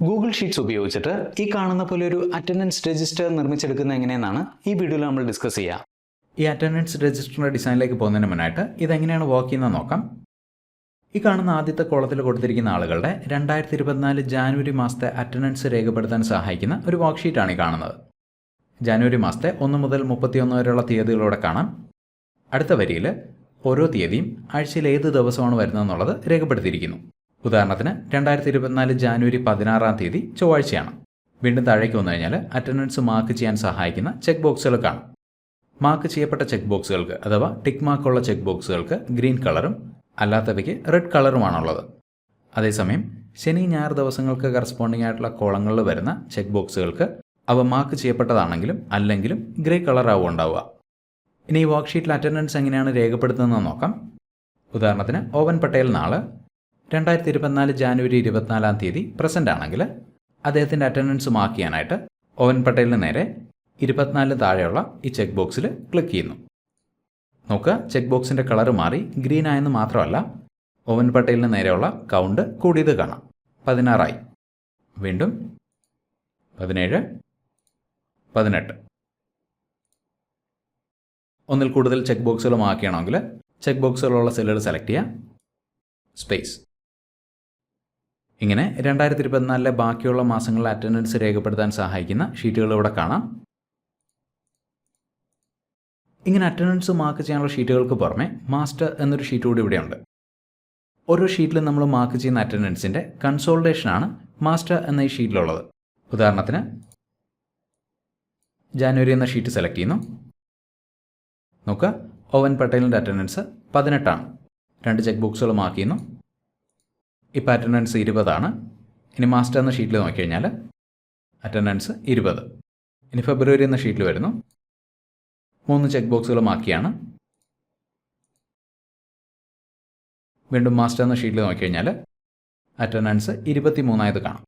Google sheets ഉപയോഗിച്ചിട്ട് ഈ കാണുന്ന പോലെ ഒരു അറ്റൻഡൻസ് രജിസ്റ്റർ നിർമ്മിച്ചെടുക്കുന്ന എങ്ങനെയെന്നാണ് ഈ വീഡിയോയിൽ നമ്മൾ ഡിസ്കസ് ചെയ്യുക ഈ അറ്റൻഡൻസ് രജിസ്റ്ററിന്റെ ഡിസൈനിലേക്ക് പോകുന്നതിന് മുന്നായിട്ട് ഇതെങ്ങനെയാണ് വർക്ക് ചെയ്യുന്നത് നോക്കാം. ഈ കാണുന്ന ആദ്യത്തെ കോളത്തിൽ കൊടുത്തിരിക്കുന്ന ആളുകളുടെ രണ്ടായിരത്തി ഇരുപത്തിനാല് ജാനുവരി മാസത്തെ അറ്റൻഡൻസ് രേഖപ്പെടുത്താൻ സഹായിക്കുന്ന ഒരു വർക്ക്ഷീറ്റാണ് ഈ കാണുന്നത്. ജാനുവരി മാസത്തെ ഒന്ന് മുതൽ മുപ്പത്തിയൊന്ന് വരെയുള്ള തീയതികളോടെ കാണാം. അടുത്ത വരിയിൽ ഓരോ തീയതിയും ആഴ്ചയിൽ ഏത് ദിവസമാണ് വരുന്നതെന്നുള്ളത് രേഖപ്പെടുത്തിയിരിക്കുന്നു. ഉദാഹരണത്തിന് രണ്ടായിരത്തി ഇരുപത്തിനാല് ജാനുവരി പതിനാറാം തീയതി ചൊവ്വാഴ്ചയാണ്. വീണ്ടും താഴേക്ക് വന്നു കഴിഞ്ഞാൽ അറ്റൻഡൻസ് മാർക്ക് ചെയ്യാൻ സഹായിക്കുന്ന ചെക്ക് ബോക്സുകൾ കാണും. മാർക്ക് ചെയ്യപ്പെട്ട ചെക്ക് ബോക്സുകൾക്ക് അഥവാ ടിക്ക് മാർക്കുള്ള ചെക്ക് ബോക്സുകൾക്ക് ഗ്രീൻ കളറും അല്ലാത്തവയ്ക്ക് റെഡ് കളറുമാണുള്ളത്. അതേസമയം ശനി ഞായർ ദിവസങ്ങൾക്ക് കറസ്പോണ്ടിങ് ആയിട്ടുള്ള കോളങ്ങളിൽ വരുന്ന ചെക്ക് ബോക്സുകൾക്ക് അവ മാർക്ക് ചെയ്യപ്പെട്ടതാണെങ്കിലും അല്ലെങ്കിലും ഗ്രേ കളറാവും ഉണ്ടാവുക. ഇനി ഈ വർക്ക്ഷീറ്റിൽ അറ്റൻഡൻസ് എങ്ങനെയാണ് രേഖപ്പെടുത്തുന്നതെന്ന് നോക്കാം. ഉദാഹരണത്തിന് ഓവൻ പട്ടേൽ നാൾ രണ്ടായിരത്തി ഇരുപത്തിനാല് ജാനുവരി ഇരുപത്തിനാലാം തീയതി പ്രസന്റ് ആണെങ്കിൽ അദ്ദേഹത്തിന്റെ അറ്റൻഡൻസ് മാർക്ക് ചെയ്യാനായിട്ട് ഓവൻ പട്ടേലിന് നേരെ ഇരുപത്തിനാലിന് താഴെയുള്ള ഈ ചെക്ക് ബോക്സിൽ ക്ലിക്ക് ചെയ്യുന്നു. നോക്കുക ചെക്ക് ബോക്സിന്റെ കളർ മാറി ഗ്രീൻ ആയെന്ന് മാത്രമല്ല ഓവൻ പട്ടേലിന് നേരെയുള്ള കൗണ്ട് കൂടിയത് കാണാം. പതിനാറായി. വീണ്ടും പതിനേഴ് പതിനെട്ട്. ഒന്നിൽ കൂടുതൽ ചെക്ക് ബോക്സുകൾ മാർക്ക് ചെയ്യണമെങ്കിൽ ചെക്ക് ബോക്സുകളുള്ള സെല്ലുകൾ സെലക്ട് ചെയ്യുക. സ്പേസ് ഇങ്ങനെ രണ്ടായിരത്തി ഇരുപത്തിനാലിലെ ബാക്കിയുള്ള മാസങ്ങളിലെ അറ്റൻഡൻസ് രേഖപ്പെടുത്താൻ സഹായിക്കുന്ന ഷീറ്റുകൾ ഇവിടെ കാണാം. ഇങ്ങനെ അറ്റൻഡൻസ് മാർക്ക് ചെയ്യാനുള്ള ഷീറ്റുകൾക്ക് പുറമെ മാസ്റ്റർ എന്നൊരു ഷീറ്റ് കൂടി ഇവിടെയുണ്ട്. ഓരോ ഷീറ്റിലും നമ്മൾ മാർക്ക് ചെയ്യുന്ന അറ്റൻഡൻസിന്റെ കൺസോൾട്ടേഷനാണ് മാസ്റ്റർ എന്ന ഈ ഷീറ്റിലുള്ളത്. ഉദാഹരണത്തിന് ജാനുവരി എന്ന ഷീറ്റ് സെലക്ട് ചെയ്യുന്നു. നോക്കുക ഓവൻ പട്ടേലിന്റെ അറ്റൻഡൻസ് പതിനെട്ടാണ്. രണ്ട് ചെക്ക് ബോക്സുകൾ മാർക്ക് ചെയ്യുന്നു. ഇപ്പോൾ അറ്റൻഡൻസ് ഇരുപതാണ്. ഇനി മാസ്റ്റർ എന്ന ഷീറ്റിൽ നോക്കിക്കഴിഞ്ഞാൽ അറ്റൻഡൻസ് ഇരുപത്. ഇനി ഫെബ്രുവരി എന്ന ഷീറ്റിൽ വരുന്നു. മൂന്ന് ചെക്ക് ബോക്സുകൾ മാക്കിയാണ്. വീണ്ടും മാസ്റ്റർ എന്ന ഷീറ്റിൽ നോക്കിക്കഴിഞ്ഞാൽ അറ്റൻഡൻസ് ഇരുപത്തി മൂന്നായത് കാണാം.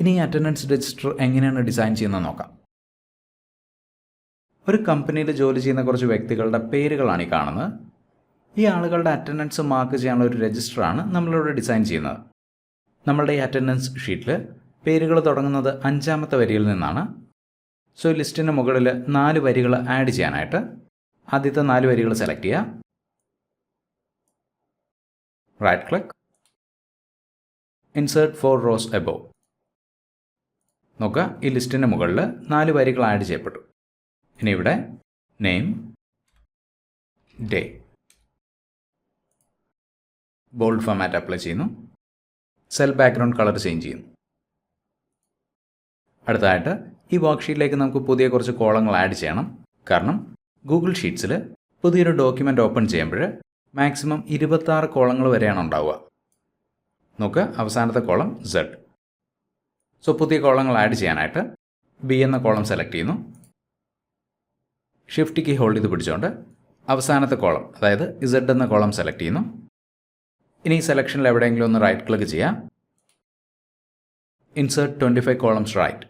ഇനി അറ്റൻഡൻസ് രജിസ്റ്റർ എങ്ങനെയാണ് ഡിസൈൻ ചെയ്യുന്നത് നോക്കാം. ഒരു കമ്പനിയിൽ ജോലി ചെയ്യുന്ന കുറച്ച് വ്യക്തികളുടെ പേരുകളാണ് ഈ കാണുന്നത്. ഈ ആളുകളുടെ അറ്റൻഡൻസ് മാർക്ക് ചെയ്യാനുള്ള ഒരു രജിസ്റ്ററാണ് നമ്മളിവിടെ ഡിസൈൻ ചെയ്യുന്നത്. നമ്മളുടെ ഈ അറ്റൻഡൻസ് ഷീറ്റിൽ പേരുകൾ തുടങ്ങുന്നത് അഞ്ചാമത്തെ വരിയിൽ നിന്നാണ്. സോ ലിസ്റ്റിന് മുകളിൽ നാല് വരികൾ ആഡ് ചെയ്യാനായിട്ട് ആദ്യത്തെ നാല് വരികൾ സെലക്ട് ചെയ്യുക. Right click insert four rows above നോക്കുക ഈ ലിസ്റ്റിന് മുകളിൽ നാല് വരികൾ ആഡ് ചെയ്യപ്പെട്ടു. ഇനി ഇവിടെ name day bold format apply ചെയ്യുന്നു. സെൽ ബാക്ക്ഗ്രൗണ്ട് കളർ ചേഞ്ച് ചെയ്യുന്നു. അടുത്തതായിട്ട് ഈ വർക്ക്ഷീറ്റിലേക്ക് നമുക്ക് പുതിയ കുറച്ച് കോളങ്ങൾ ആഡ് ചെയ്യണം. കാരണം ഗൂഗിൾ ഷീറ്റ്സിൽ പുതിയൊരു ഡോക്യുമെന്റ് ഓപ്പൺ ചെയ്യുമ്പോൾ മാക്സിമം ഇരുപത്താറ് കോളങ്ങൾ വരെയാണ് ഉണ്ടാവുക. നോക്ക് അവസാനത്തെ കോളം സെഡ് സോ പുതിയ കോളങ്ങൾ ആഡ് ചെയ്യാനായിട്ട് ബി എന്ന കോളം സെലക്ട് ചെയ്യുന്നു. ഷിഫ്റ്റ് കീ ഹോൾഡ് ചെയ്ത് പിടിച്ചുകൊണ്ട് അവസാനത്തെ കോളം അതായത് ഇസഡ് എന്ന കോളം സെലക്ട് ചെയ്യുന്നു. ഇനി ഈ സെലക്ഷനിൽ എവിടെയെങ്കിലും ഒന്ന് റൈറ്റ് ക്ലിക്ക് ചെയ്യാം. Insert twenty five columns right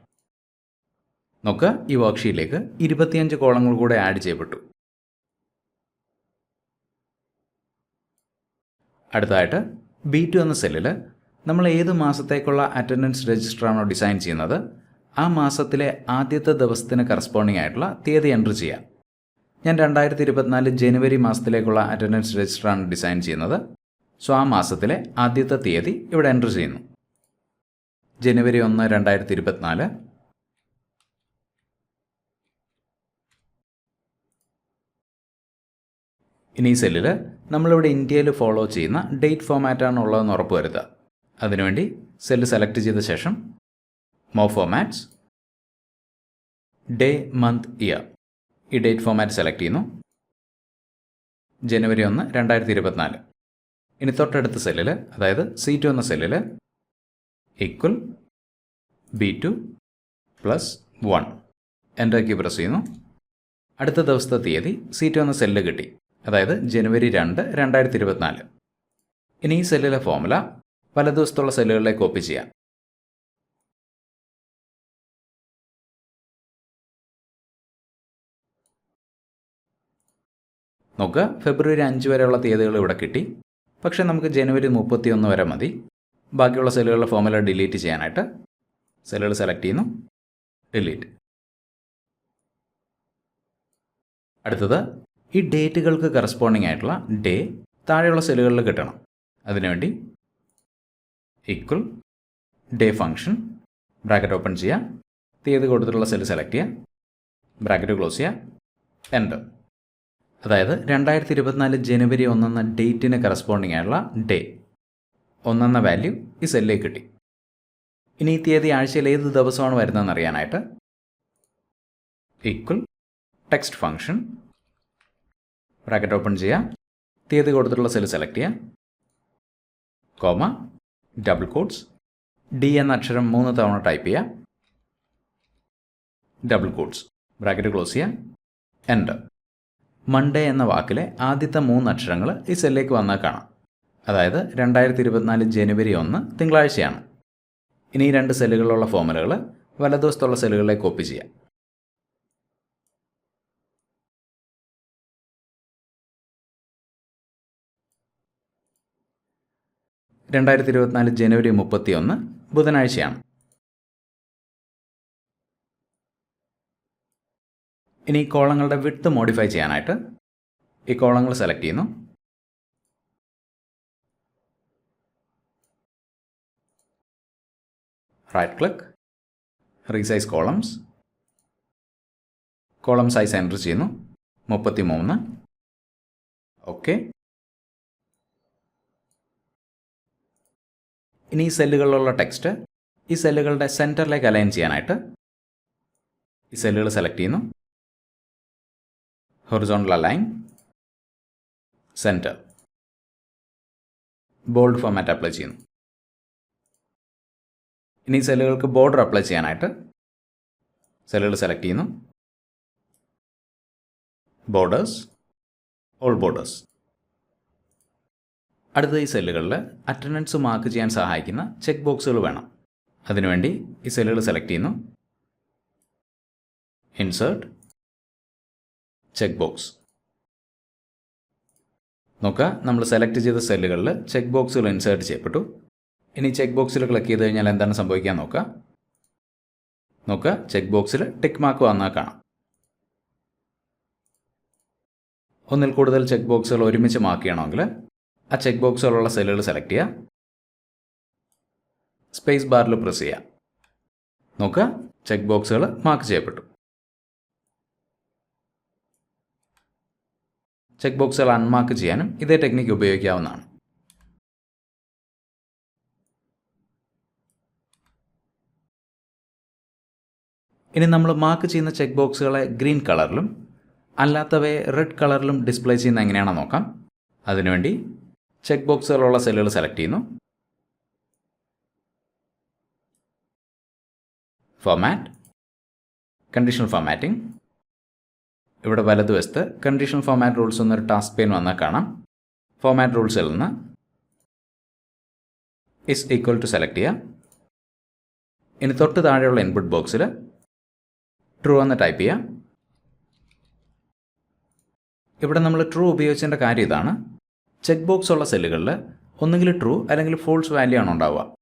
നോക്കുക ഈ വർക്ക്ഷീറ്റിലേക്ക് ഇരുപത്തിയഞ്ച് കോളങ്ങൾ കൂടെ ആഡ് ചെയ്യപ്പെട്ടു. അടുത്തതായിട്ട് ബി ടു എന്ന സെല്ലിൽ നമ്മൾ ഏത് മാസത്തേക്കുള്ള അറ്റൻഡൻസ് രജിസ്റ്ററാണോ ഡിസൈൻ ചെയ്യുന്നത്? ആ മാസത്തിലെ ആദ്യത്തെ ദിവസത്തിന് കറസ്പോണ്ടിങ് ആയിട്ടുള്ള തീയതി എന്റർ ചെയ്യാം. ഞാൻ രണ്ടായിരത്തി ഇരുപത്തിനാല് ജനുവരി മാസത്തിലേക്കുള്ള അറ്റൻഡൻസ് രജിസ്റ്ററാണ് ഡിസൈൻ ചെയ്യുന്നത്. സോ ആ മാസത്തിലെ ആദ്യത്തെ തീയതി ഇവിടെ എന്റർ ചെയ്യുന്നു. ജനുവരി ഒന്ന് രണ്ടായിരത്തി ഇരുപത്തിനാല് ഇനി സെല്ലിൽ നമ്മളിവിടെ ഇന്ത്യയിൽ ഫോളോ ചെയ്യുന്ന ഡേറ്റ് ഫോമാറ്റാണ് ഉള്ളതെന്ന് ഉറപ്പ് വരുത്തുക. അതിനുവേണ്ടി സെല്ല് സെലക്ട് ചെയ്ത ശേഷം more formats day month year. ഈ ഡേറ്റ് ഫോമാറ്റ് സെലക്ട് ചെയ്യുന്നു. ജനുവരി ഒന്ന് രണ്ടായിരത്തി ഇരുപത്തിനാല് ഇനി തൊട്ടടുത്ത സെല്ലിൽ അതായത് സി ടു എന്ന സെല്ലിൽ equal B two plus one enter key press ചെയ്യുന്നു. അടുത്ത ദിവസത്തെ തീയതി സി ടു എന്ന സെല്ല് കിട്ടി. അതായത് ജനുവരി രണ്ട് രണ്ടായിരത്തി ഇരുപത്തിനാല് ഇനി ഈ സെല്ലിലെ ഫോമുല ദിവസത്തുള്ള സെല്ലുകളിലേക്ക് കോപ്പി ചെയ്യാം. നോക്കുക ഫെബ്രുവരി അഞ്ച് വരെയുള്ള തീയതികൾ ഇവിടെ കിട്ടി. പക്ഷേ നമുക്ക് ജനുവരി മുപ്പത്തിയൊന്ന് വരെ മതി. ബാക്കിയുള്ള സെല്ലുകളുടെ ഫോമുല ഡിലീറ്റ് ചെയ്യാനായിട്ട് സെല്ലുകൾ സെലക്ട് ചെയ്യുന്നു. ഡിലീറ്റ്. അടുത്തത് ഈ ഡേറ്റുകൾക്ക് കറസ്പോണ്ടിങ് ആയിട്ടുള്ള ഡേ താഴെയുള്ള സെല്ലുകളിൽ കിട്ടണം. അതിനുവേണ്ടി equal day function bracket open ചെയ്യുക. തീയതി കൊടുത്തിട്ടുള്ള സെല്ല് സെലക്ട് ചെയ്യുക. ബ്രാക്കറ്റ് ക്ലോസ് ചെയ്യുക. എന്റർ അതായത് രണ്ടായിരത്തി ഇരുപത്തിനാല് ജനുവരി ഒന്നെന്ന ഡേറ്റിന് കറസ്പോണ്ടിങ് ആയുള്ള ഡേ ഒന്നെന്ന വാല്യൂ ഈ സെല്ലിലേക്ക് കിട്ടി. ഇനി ഈ തീയതി ആഴ്ചയിൽ ഏത് ദിവസമാണ് വരുന്നതെന്ന് അറിയാനായിട്ട് equal text function bracket open ചെയ്യുക തീയതി കൊടുത്തിട്ടുള്ള സെൽ സെലക്ട് ചെയ്യുക കോമ ഡബിൾ കോഡ്സ് ഡി എന്ന അക്ഷരം മൂന്ന് തവണ ടൈപ്പ് ചെയ്യുക ഡബിൾ കോഡ്സ് ബ്രാക്കറ്റ് ക്ലോസ് ചെയ്യുക എന്റർ മൺഡേ എന്ന വാക്കിലെ ആദ്യത്തെ മൂന്ന് അക്ഷരങ്ങൾ ഈ സെല്ലിലേക്ക് വന്നാൽ കാണാം. അതായത് രണ്ടായിരത്തി ഇരുപത്തിനാല് ജനുവരി ഒന്ന് തിങ്കളാഴ്ചയാണ്. ഇനി ഈ രണ്ട് സെല്ലുകളിലുള്ള ഫോമുലകൾ വലതുവശത്തുള്ള സെല്ലുകളിലേക്ക് കോപ്പി ചെയ്യാം. രണ്ടായിരത്തി ഇരുപത്തിനാല് ജനുവരി മുപ്പത്തി ഒന്ന് ബുധനാഴ്ചയാണ്. ഇനി ഈ കോളങ്ങളുടെ വിട്ട് മോഡിഫൈ ചെയ്യാനായിട്ട് ഈ കോളങ്ങൾ സെലക്ട് ചെയ്യുന്നു. Right click resize columns column size enter ചെയ്യുന്നു. മുപ്പത്തി മൂന്ന് ഓക്കെ ഇനി ഈ സെല്ലുകളിലുള്ള ടെക്സ്റ്റ് ഈ സെല്ലുകളുടെ സെന്ററിലേക്ക് അലൈൻ ചെയ്യാനായിട്ട് ഈ സെല്ലുകൾ സെലക്ട് ചെയ്യുന്നു. Horizontal align, center. Bold format apply ചെയ്യുന്നു. ഇനി സെല്ലുകൾക്ക് ബോർഡർ അപ്ലൈ ചെയ്യാനായിട്ട് സെല്ലുകൾ സെലക്ട് ചെയ്യുന്നു. ബോർഡേഴ്സ് ഓൾ ബോർഡേഴ്സ് അടുത്ത ഈ സെല്ലുകളിൽ അറ്റൻഡൻസ് മാർക്ക് ചെയ്യാൻ സഹായിക്കുന്ന ചെക്ക് ബോക്സുകൾ വേണം. അതിനുവേണ്ടി ഈ സെല്ലുകൾ സെലക്ട് ചെയ്യുന്നു. Insert check box. നോക്കുക നമ്മൾ സെലക്ട് ചെയ്ത സെല്ലുകളിൽ ചെക്ക് ബോക്സുകൾ ഇൻസേർട്ട് ചെയ്യപ്പെട്ടു. ഇനി ചെക്ക് ബോക്സിൽ ക്ലിക്ക് ചെയ്ത് കഴിഞ്ഞാൽ എന്താണ് സംഭവിക്കാൻ നോക്കുക? നോക്കുക ചെക്ക് ബോക്സിൽ ടിക്ക് മാർക്ക് വന്നാൽ കാണാം. ഒന്നിൽ കൂടുതൽ ചെക്ക് ബോക്സുകൾ ഒരുമിച്ച് മാർക്ക് ചെയ്യണമെങ്കിൽ ആ ചെക്ക് ബോക്സുകളുള്ള സെല്ലുകൾ സെലക്ട് ചെയ്യുക. സ്പേസ് ബാറിൽ പ്രസ് ചെയ്യുക. നോക്കുക ചെക്ക് ബോക്സുകൾ മാർക്ക് ചെയ്യപ്പെട്ടു. ചെക്ക് ബോക്സുകൾ അൺമാർക്ക് ചെയ്യാനും ഇതേ ടെക്നിക്ക് ഉപയോഗിക്കാവുന്നതാണ്. ഇനി നമ്മൾ മാർക്ക് ചെയ്യുന്ന ചെക്ക് ബോക്സുകളെ ഗ്രീൻ കളറിലും അല്ലാത്തവയെ റെഡ് കളറിലും ഡിസ്പ്ലേ ചെയ്യുന്ന എങ്ങനെയാണെന്ന് നോക്കാം. അതിനുവേണ്ടി ചെക്ക് ബോക്സുകളുള്ള സെല്ലുകൾ സെലക്ട് ചെയ്യുന്നു. ഫോമാറ്റ് കണ്ടീഷണൽ ഫോമാറ്റിംഗ് ഇവിടെ വലതുവശത്ത് കണ്ടീഷണൽ ഫോമാറ്റ് റൂൾസ് എന്നൊരു ടാസ്ക് പെയിൻ വന്നാൽ കാണാം. ഫോമാറ്റ് റൂൾസിൽ നിന്ന് ഇസ് ഈക്വൽ ടു സെലക്ട് ചെയ്യുക ഇനി തൊട്ട് താഴെയുള്ള ഇൻപുട്ട് ബോക്സിൽ ട്രൂ എന്ന് ടൈപ്പ് ചെയ്യുക ഇവിടെ നമ്മൾ ട്രൂ ഉപയോഗിച്ചതിന്റെ കാര്യം ഇതാണ്. ചെക്ക് ബോക്സ് ഉള്ള സെല്ലുകളിൽ ഒന്നുകിൽ ട്രൂ അല്ലെങ്കിൽ ഫോൾസ് വാല്യൂ ആണ് ഉണ്ടാവുക.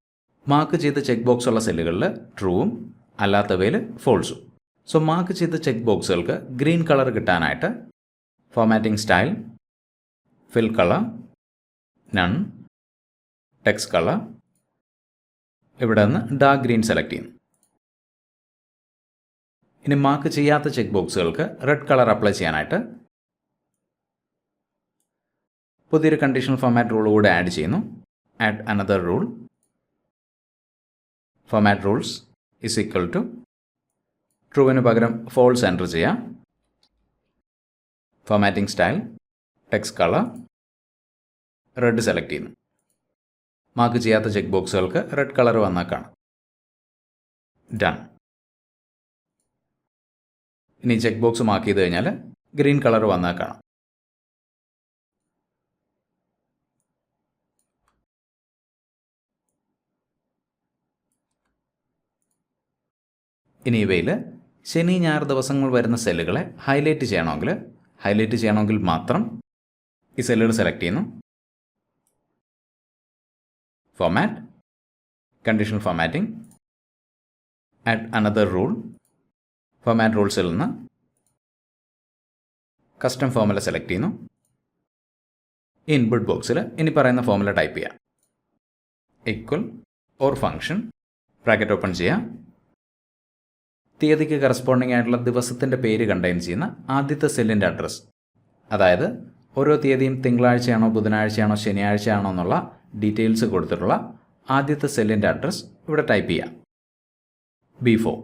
മാർക്ക് ചെയ്ത ചെക്ക് ബോക്സ് ഉള്ള സെല്ലുകളിൽ ട്രൂവും അല്ലാത്തവയിൽ ഫോൾസും സോ മാർക്ക് ചെയ്ത ചെക്ക് ബോക്സുകൾക്ക് ഗ്രീൻ കളർ കിട്ടാനായിട്ട് formatting style fill colour none text colour ഇവിടെ നിന്ന് ഡാർക്ക് ഗ്രീൻ സെലക്ട് ചെയ്യുന്നു. ഇനി മാർക്ക് ചെയ്യാത്ത ചെക്ക് ബോക്സുകൾക്ക് റെഡ് കളർ അപ്ലൈ ചെയ്യാനായിട്ട് പുതിയൊരു കണ്ടീഷണൽ ഫോമാറ്റ് റൂൾ കൂടെ ആഡ് ചെയ്യുന്നു. Add another rule format rules is equal to ട്രൂവിന് പകരം ഫോൾസ് എന്റർ ചെയ്യാം. Formatting style text colour red select ചെയ്യുന്നു. മാർക്ക് ചെയ്യാത്ത ചെക്ക് ബോക്സുകൾക്ക് റെഡ് കളർ വന്നാൽ കാണാം. ഡൺ ഇനി ചെക്ക് ബോക്സ് മാർക്ക് ചെയ്ത് കഴിഞ്ഞാൽ ഗ്രീൻ കളർ വന്നാൽ കാണാം. ഇനി ഇവയിൽ ശനി ഞായർ ദിവസങ്ങൾ വരുന്ന സെല്ലുകളെ ഹൈലൈറ്റ് ചെയ്യണമെങ്കിൽ ഹൈലൈറ്റ് ചെയ്യണമെങ്കിൽ മാത്രം ഈ സെല്ലുകൾ സെലക്ട് ചെയ്യുന്നു. Format conditional formatting add another rule format റൂൾസിൽ നിന്ന് കസ്റ്റം ഫോമുല സെലക്ട് ചെയ്യുന്നു. ഇൻപുട്ട് ബോക്സിൽ ഇനി പറയുന്ന ഫോമുല ടൈപ്പ് ചെയ്യാം. Equal or function bracket open ചെയ്യാം. തീയതിക്ക് കറസ്പോണ്ടിങ് ആയിട്ടുള്ള ദിവസത്തിന്റെ പേര് കണ്ടെയ്ൻ ചെയ്യുന്ന ആദ്യത്തെ സെല്ലിന്റെ അഡ്രസ്സ് അതായത് ഓരോ തീയതിയും തിങ്കളാഴ്ചയാണോ ബുധനാഴ്ചയാണോ ശനിയാഴ്ചയാണോ എന്നുള്ള ഡീറ്റെയിൽസ് കൊടുത്തിട്ടുള്ള ആദ്യത്തെ സെല്ലിന്റെ അഡ്രസ്സ് ഇവിടെ ടൈപ്പ് ചെയ്യാം. ബി ഫോർ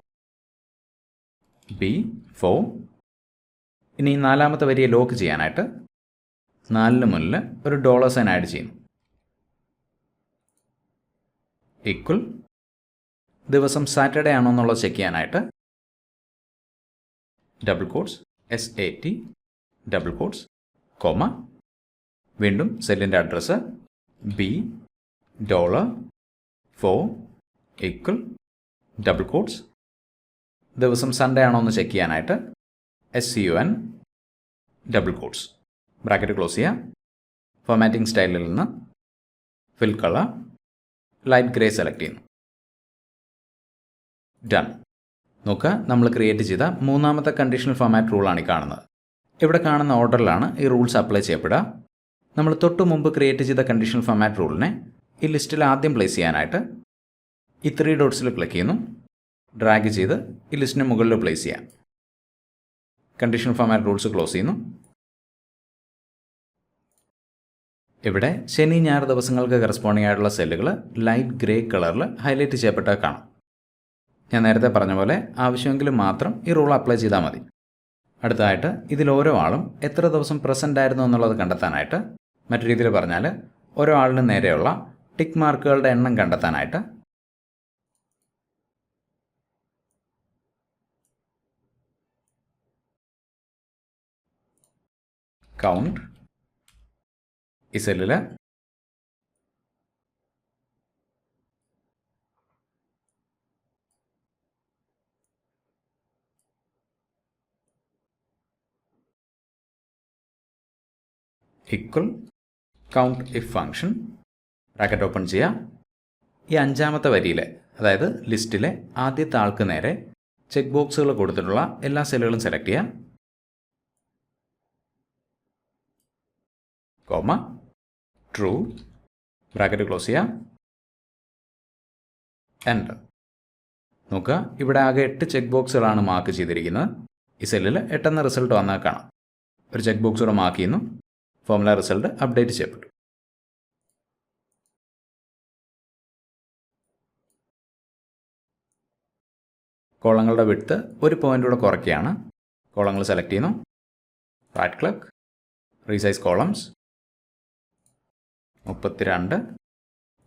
ബി ഫോർ ഇനി നാലാമത്തെ വരിയെ ലോക്ക് ചെയ്യാനായിട്ട് നാലിന് മുന്നിൽ ഒരു ഡോളർ സൈൻ ആഡ് ചെയ്യുന്നു. ഇക്വൽ ദിവസം സാറ്റർഡേ ആണോ എന്നുള്ളത് ചെക്ക് ചെയ്യാനായിട്ട് double quotes S A T double quotes comma വീണ്ടും സെല്ലിന്റെ address B dollar four equal double quotes ദിവസം സൺഡേ ആണോ എന്ന് ചെക്ക് ചെയ്യാനായിട്ട് S C U N double quotes bracket close ചെയ്യുക ഫോമാറ്റിംഗ് സ്റ്റൈലിൽ നിന്ന് fill colour light grey select ചെയ്യുന്നു. ഡൺ നോക്കുക നമ്മൾ ക്രിയേറ്റ് ചെയ്ത മൂന്നാമത്തെ കണ്ടീഷണൽ ഫോമാറ്റ് റൂളാണ് ഈ കാണുന്നത്. ഇവിടെ കാണുന്ന ഓർഡറിലാണ് ഈ റൂൾസ് അപ്ലൈ ചെയ്യപ്പെടുക. നമ്മൾ തൊട്ട് മുമ്പ് ക്രിയേറ്റ് ചെയ്ത കണ്ടീഷണൽ ഫോമാറ്റ് റൂളിനെ ഈ ലിസ്റ്റിൽ ആദ്യം പ്ലേസ് ചെയ്യാനായിട്ട് ഈ ത്രീ ഡോട്ട്സിൽ ക്ലിക്ക് ചെയ്യുന്നു. ഡ്രാഗ് ചെയ്ത് ഈ ലിസ്റ്റിന് മുകളിൽ പ്ലേസ് ചെയ്യാം. കണ്ടീഷണൽ ഫോമാറ്റ് റൂൾസ് ക്ലോസ് ചെയ്യുന്നു. ഇവിടെ ശനി ഞായർ ദിവസങ്ങൾക്ക് കറസ്പോണ്ടിങ് ആയിട്ടുള്ള സെല്ലുകൾ ലൈറ്റ് ഗ്രേ കളറിൽ ഹൈലൈറ്റ് ചെയ്യപ്പെട്ട കാണാം. ഞാൻ നേരത്തെ പറഞ്ഞ പോലെ ആവശ്യമെങ്കിൽ മാത്രം ഈ റൂൾ അപ്ലൈ ചെയ്താൽ മതി. അടുത്തതായിട്ട് ഇതിൽ ഓരോ ആളും എത്ര ദിവസം പ്രസന്റ് ആയിരുന്നു എന്നുള്ളത് കണ്ടെത്താനായിട്ട് മറ്റു രീതിയിൽ പറഞ്ഞാൽ ഓരോ ആളിന് നേരെയുള്ള ടിക്ക് മാർക്കുകളുടെ എണ്ണം കണ്ടെത്താനായിട്ട് കൗണ്ട് ഈ സെല്ലിൽ equal count if function bracket open ചെയ്യുക ഈ അഞ്ചാമത്തെ വരിയിലെ അതായത് ലിസ്റ്റിലെ ആദ്യത്തെ ആൾക്ക് നേരെ ചെക്ക് ബോക്സുകൾ കൊടുത്തിട്ടുള്ള എല്ലാ സെല്ലുകളും സെലക്ട് ചെയ്യുക കോമ ട്രൂ ബ്രാക്കറ്റ് ക്ലോസ് ചെയ്യുക എന്റർ നോക്കുക ഇവിടെ ആകെ എട്ട് ചെക്ക് ബോക്സുകളാണ് മാർക്ക് ചെയ്തിരിക്കുന്നത്. ഈ സെല്ലിൽ എട്ടെന്ന റിസൾട്ട് വന്നാൽ കാണാം. ഒരു ചെക്ക് ബോക്സ് കൂടെ മാർക്ക് ചെയ്യുന്നു. ഫോമുല റിസൾട്ട് അപ്ഡേറ്റ് ചെയ്യപ്പെട്ടു. കോളങ്ങളുടെ വിട്ത്ത് ഒരു പോയിന്റ് കൂടെ കുറയ്ക്കുകയാണ്. കോളങ്ങൾ സെലക്ട് ചെയ്യുന്നു. റൈറ്റ് ക്ലിക്ക് റീസൈസ് കോളംസ് മുപ്പത്തിരണ്ട്.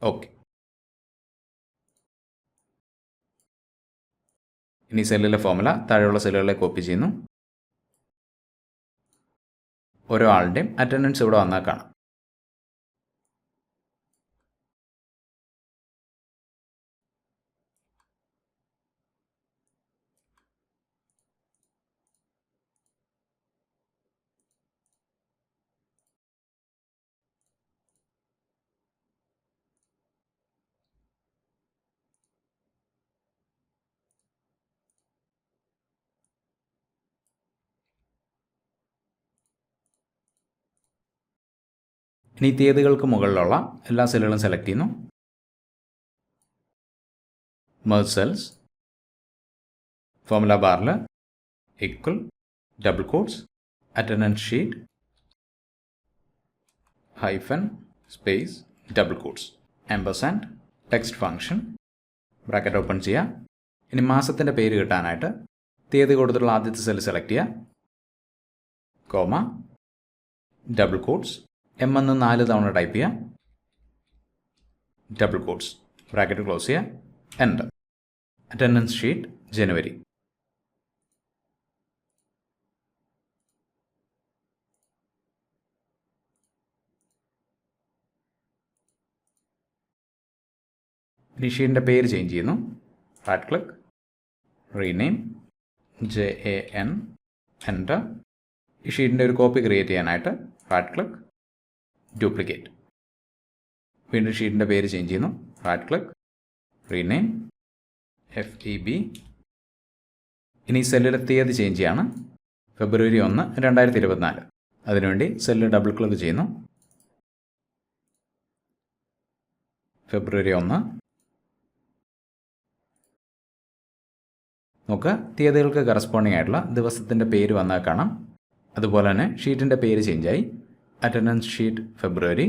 ഓക്കെ ഇനി സെല്ലിലെ ഫോമുല താഴെയുള്ള സെല്ലുകളെ കോപ്പി ചെയ്യുന്നു. ഓരോ ആളുടെയും അറ്റൻഡൻസ് ഇവിടെ വന്നാൽ കാണാം. ഇനി തീയതികൾക്ക് മുകളിലുള്ള എല്ലാ സെല്ലുകളും സെലക്ട് ചെയ്യുന്നു. മെർജ് സെൽസ് ഫോമുല ബാറിൽ equal double quotes attendance sheet hyphen space double quotes and text function bracket open ചെയ്യുക ഇനി മാസത്തിന്റെ പേര് കിട്ടാനായിട്ട് തീയതി കൊടുത്തിട്ടുള്ള ആദ്യത്തെ സെൽ സെലക്ട് ചെയ്യുക കോമ ഡബിൾ കോഡ്സ് എം എന്ന് നാല് തവണ ടൈപ്പ് ചെയ്യുക ഡബിൾ കോഡ്സ് ബ്രാക്കറ്റ് ക്ലോസ് ചെയ്യുക എന്റർ അറ്റൻഡൻസ് ഷീറ്റ് ജനുവരി ഷീറ്റിന്റെ പേര് ചേഞ്ച് ചെയ്യുന്നു. Right click rename J A N enter ഈ ഷീറ്റിന്റെ ഒരു കോപ്പി ക്രിയേറ്റ് ചെയ്യാനായിട്ട് റൈറ്റ് ക്ലിക്ക് ഡ്യൂപ്ലിക്കേറ്റ് വീണ്ടും ഷീറ്റിന്റെ പേര് ചേഞ്ച് ചെയ്യുന്നു. Right click rename F E B ഇനി സെല്ലിലെ തീയതി ചേഞ്ച് ചെയ്യാണ്. ഫെബ്രുവരി ഒന്ന് രണ്ടായിരത്തി ഇരുപത്തിനാല് അതിനുവേണ്ടി സെല്ല് ഡബിൾ ക്ലിക്ക് ചെയ്യുന്നു. ഫെബ്രുവരി ഒന്ന്. നമുക്ക് തീയതികൾക്ക് കറസ്പോണ്ടിങ് ആയിട്ടുള്ള ദിവസത്തിന്റെ പേര് വന്നാൽ കാണാം അതുപോലെ തന്നെ ഷീറ്റിന്റെ പേര് ചേഞ്ചായി അറ്റൻഡൻസ് ഷീറ്റ് ഫെബ്രുവരി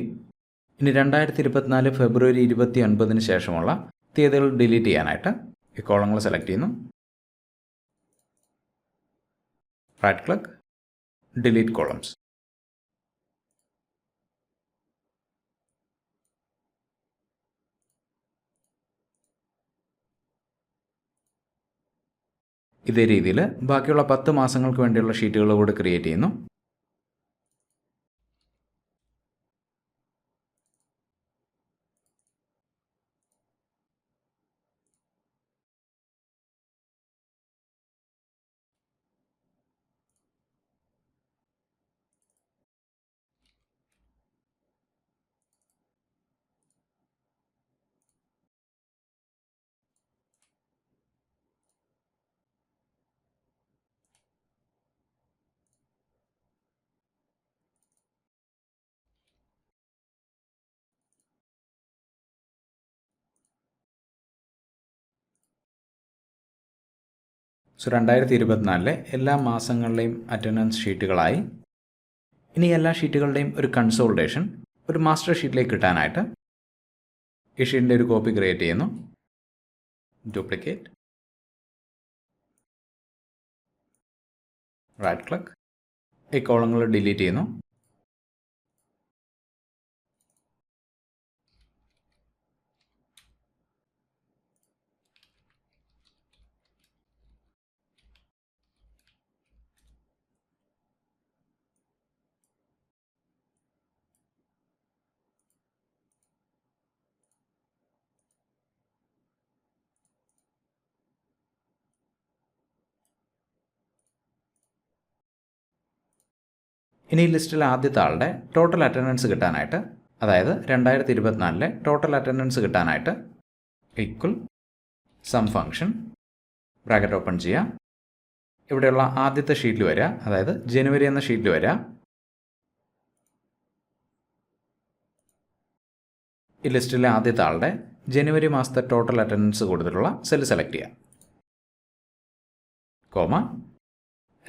ഇനി രണ്ടായിരത്തി ഇരുപത്തിനാല് ഫെബ്രുവരി ഇരുപത്തി ഒൻപതിന് ശേഷമുള്ള തീയതികൾ ഡിലീറ്റ് ചെയ്യാനായിട്ട് ഈ കോളങ്ങൾ സെലക്ട് ചെയ്യുന്നു. റൈറ്റ് ക്ലിക്ക് ഡിലീറ്റ് കോളംസ് ഇതേ രീതിയിൽ ബാക്കിയുള്ള പത്ത് മാസങ്ങൾക്ക് വേണ്ടിയുള്ള ഷീറ്റുകൾ കൂടി ക്രിയേറ്റ് ചെയ്യുന്നു. സോ രണ്ടായിരത്തി ഇരുപത്തിനാലിലെ എല്ലാ മാസങ്ങളിലെയും അറ്റൻഡൻസ് ഷീറ്റുകളായി ഇനി എല്ലാ ഷീറ്റുകളുടെയും ഒരു കൺസോൾട്ടേഷൻ ഒരു മാസ്റ്റർ ഷീറ്റിലേക്ക് കിട്ടാനായിട്ട് ഈ ഷീറ്റിന്റെ ഒരു കോപ്പി ക്രിയേറ്റ് ചെയ്യുന്നു. ഡ്യൂപ്ലിക്കേറ്റ് റൈറ്റ് ക്ലിക്ക് ഈ കോളങ്ങൾ ഡിലീറ്റ് ചെയ്യുന്നു. ഇനി ഈ ലിസ്റ്റിലെ ആദ്യത്തെ ആളുടെ ടോട്ടൽ അറ്റൻഡൻസ് കിട്ടാനായിട്ട് അതായത് രണ്ടായിരത്തി ഇരുപത്തിനാലിലെ ടോട്ടൽ അറ്റൻഡൻസ് കിട്ടാനായിട്ട് equal sum function bracket open ചെയ്യുക ഇവിടെയുള്ള ആദ്യത്തെ ഷീറ്റിൽ വരിക അതായത് ജനുവരി എന്ന ഷീറ്റിൽ വരിക ഈ ലിസ്റ്റിലെ ആദ്യത്തെ ആളുടെ ജനുവരി മാസത്തെ ടോട്ടൽ അറ്റൻഡൻസ് കൊടുത്തിട്ടുള്ള സെല്ല് സെലക്ട് ചെയ്യുക കോമ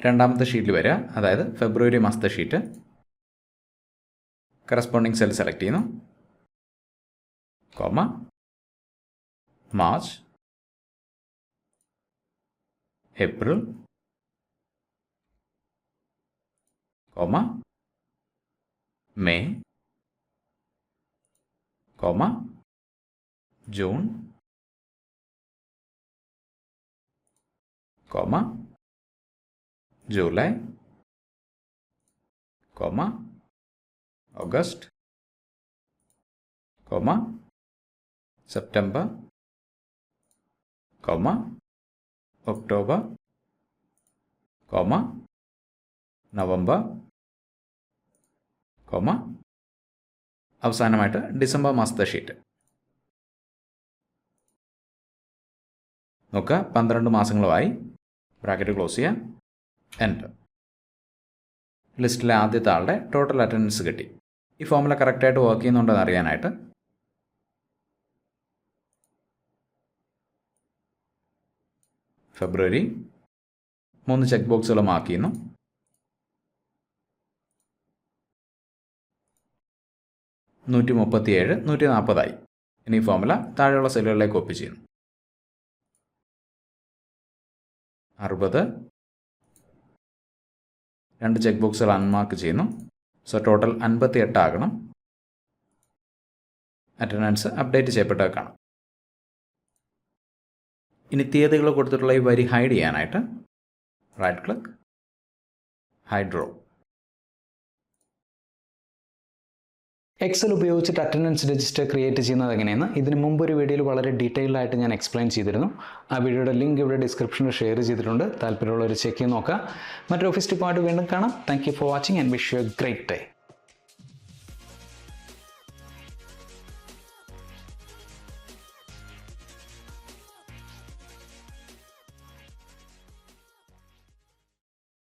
രണ്ടാമത്തെ ഷീറ്റിൽ വരിക. അതായത് ഫെബ്രുവരി മാസത്തെ ഷീറ്റ്. കറസ്പോണ്ടിങ് സെൽ സെലക്ട് ചെയ്യുന്നു. Comma. March April comma. May comma. June comma. July comma August comma September comma October comma November comma. അവസാനമായിട്ട് ഡിസംബർ മാസത്തെ ഷീറ്റ്. നോക്കുക പന്ത്രണ്ട് മാസങ്ങളുമായി ബ്രാക്കറ്റ് ക്ലോസ് ചെയ്യുക എന്റർ ലിസ്റ്റിലെ ആദ്യത്തെ ആളുടെ ടോട്ടൽ അറ്റൻഡൻസ് കിട്ടി. ഈ ഫോമുല കറക്റ്റായിട്ട് വർക്ക് ചെയ്യുന്നുണ്ടെന്ന് അറിയാനായിട്ട്. ഫെബ്രുവരി മൂന്ന് ചെക്ക് ബോക്സുകൾ മാർക്ക് ചെയ്യുന്നു. നൂറ്റി മുപ്പത്തിയേഴ് നൂറ്റി നാൽപ്പതായി ഇനി ഫോമുല താഴെയുള്ള സെല്ലുകളിലേക്ക് കോപ്പി ചെയ്യുന്നു. അറുപത്. രണ്ട് ചെക്ക് ബോക്സുകൾ അൺമാർക്ക് ചെയ്യുന്നു. സോ ടോട്ടൽ അൻപത്തി എട്ടാകണം അറ്റൻഡൻസ് അപ്ഡേറ്റ് ചെയ്യപ്പെട്ടത് കാണാം. ഇനി തീയതികൾ കൊടുത്തിട്ടുള്ള ഈ വരി ഹൈഡ് ചെയ്യാനായിട്ട് right click hide row Excel ഉപയോഗിച്ചിട്ട് അറ്റൻഡൻസ് രജിസ്റ്റർ ക്രിയേറ്റ് ചെയ്യുന്നത് എങ്ങനെയെന്ന് ഇതിന് മുമ്പ് ഒരു വീഡിയോയിൽ വളരെ ഡീറ്റെയിൽഡ് ആയിട്ട് ഞാൻ എക്സ്പ്ലെയിൻ ചെയ്തിരുന്നു. ആ വീഡിയോയുടെ ലിങ്ക് ഇവിടെ ഡിസ്ക്രിപ്ഷനിൽ ഷെയർ ചെയ്തിട്ടുണ്ട്. താല്പര്യമുള്ളവർ ചെക്ക് ചെയ്ത് നോക്കുക. മറ്റൊരു ഓഫീസ് ടിപ്പായിട്ട് വീണ്ടും കാണാം. Thank you for watching and wish you a great day